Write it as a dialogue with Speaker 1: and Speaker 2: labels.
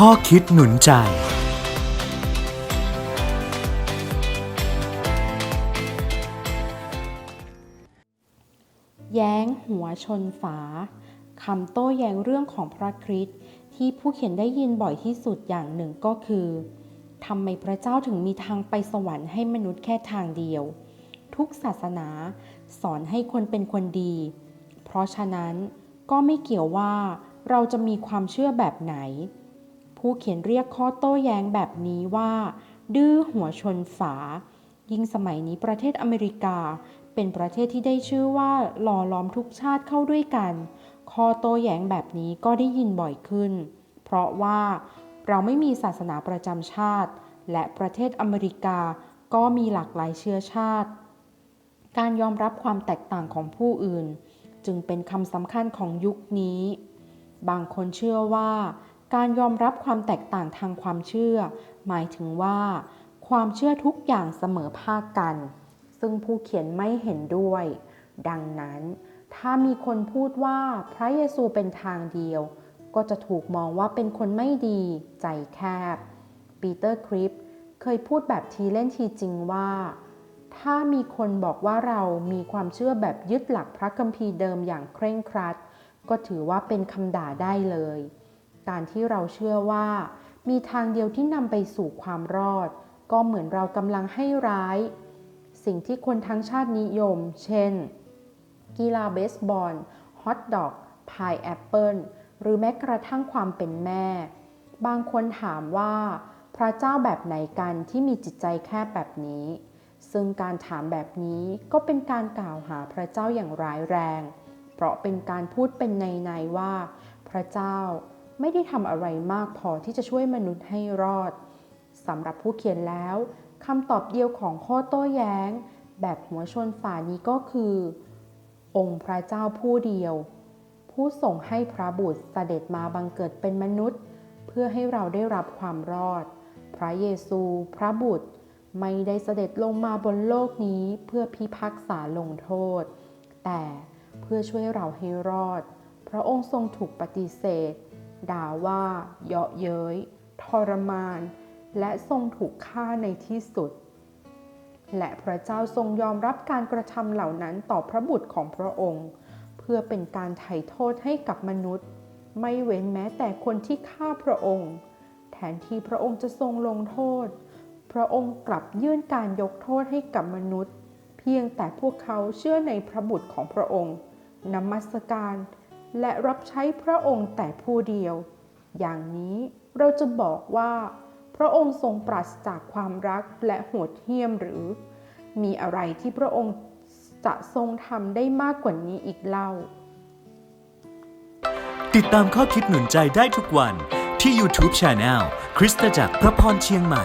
Speaker 1: ข้อคิดหนุนใจ
Speaker 2: แย้งหัวชนฝาคำโต้แย้งเรื่องของพระคริสต์ที่ผู้เขียนได้ยินบ่อยที่สุดอย่างหนึ่งก็คือทำไมพระเจ้าถึงมีทางไปสวรรค์ให้มนุษย์แค่ทางเดียว ทุกศาสนาสอนให้คนเป็นคนดี เพราะฉะนั้นก็ไม่เกี่ยวว่าเราจะมีความเชื่อแบบไหน ผู้เขียนเรียกข้อโต้แย้งแบบนี้ว่า ดื้อหัวชนฝา ยิ่งสมัยนี้ประเทศอเมริกา เป็นประเทศที่ได้ชื่อว่าหล่อล้อมทุกชาติเข้าด้วยกัน ข้อโต้แย้งแบบนี้ก็ได้ยินบ่อยขึ้น เพราะว่าเราไม่มีศาสนาประจำชาติ และประเทศอเมริกาก็มีหลากหลายเชื้อชาติ การยอมรับความแตกต่างของผู้อื่น จึงเป็นคำสำคัญของยุคนี้ บางคนเชื่อว่า การยอมรับความแตกต่างทางความเชื่อ หมายถึงว่า ความเชื่อทุกอย่างเสมอภาคกัน ซึ่งผู้เขียนไม่เห็นด้วย ดังนั้น ถ้ามีคนพูดว่าพระเยซูเป็นทางเดียว ก็จะถูกมองว่าเป็นคนไม่ดี ใจแคบ ปีเตอร์คริปเคยพูดแบบทีเล่นทีจริงว่า ถ้ามีคนบอกว่าเรามีความเชื่อแบบยึดหลักพระคัมภีร์เดิมอย่างเคร่งครัด ก็ถือว่าเป็นคำด่าได้เลย การที่เราเชื่อว่า มีทางเดียวที่นำไปสู่ความรอด ก็เหมือนเรากำลังให้ร้าย สิ่งที่คนทั้งชาตินิยม เช่น กีฬาเบสบอล ฮอทดอก พายแอปเปิลหรือแม้กระทั่งความเป็นแม่ บางคนถามว่า พระเจ้าแบบไหนกันที่มีจิตใจแคบแบบนี้ ซึ่งการถามแบบนี้ก็เป็นการกล่าวหาพระเจ้าอย่างร้ายแรง เพราะเป็นการพูดเป็นในในๆว่า พระเจ้า ไม่ได้ทำอะไรมากพอที่จะช่วยมนุษย์ให้รอดสำหรับผู้เขียนแล้วคำตอบเดียวของข้อโต้แย้ง แบบหัวชนฝานี้ก็คือ องค์พระเจ้าผู้เดียว ผู้ส่งให้พระบุตรเสด็จมาบังเกิดเป็นมนุษย์ เพื่อให้เราได้รับความรอด พระเยซู พระบุตรไม่ได้เสด็จลงมาบนโลกนี้เพื่อพิพากษาลงโทษ แต่เพื่อช่วยเราให้รอด พระองค์ทรงถูกปฏิเสธ ด่าว่าเยาะเย้ยทรมาน และทรงถูกฆ่าในที่สุด และพระเจ้าทรงยอมรับการกระทำเหล่านั้นต่อพระบุตรของพระองค์ เพื่อเป็นการไถ่โทษให้กับมนุษย์ ไม่เว้นแม้แต่คนที่ฆ่าพระองค์ แทนที่พระองค์จะทรงลงโทษ พระองค์กลับยื่นการยกโทษให้กับมนุษย์ เพียงแต่พวกเขาเชื่อในพระบุตรของพระองค์นมัสการ และรับใช้พระองค์แต่ผู้เดียว อย่างนี้เราจะบอกว่า พระองค์ทรงปราศจากความรักและโหดเหี้ยมหรือ มีอะไรที่พระองค์จะทรงทำได้มากกว่านี้อีกเล่า
Speaker 1: ติดตามข้อคิดหนุนใจได้ทุกวันที่ YouTube Channel คริสตจักรพระพรเชียงใหม่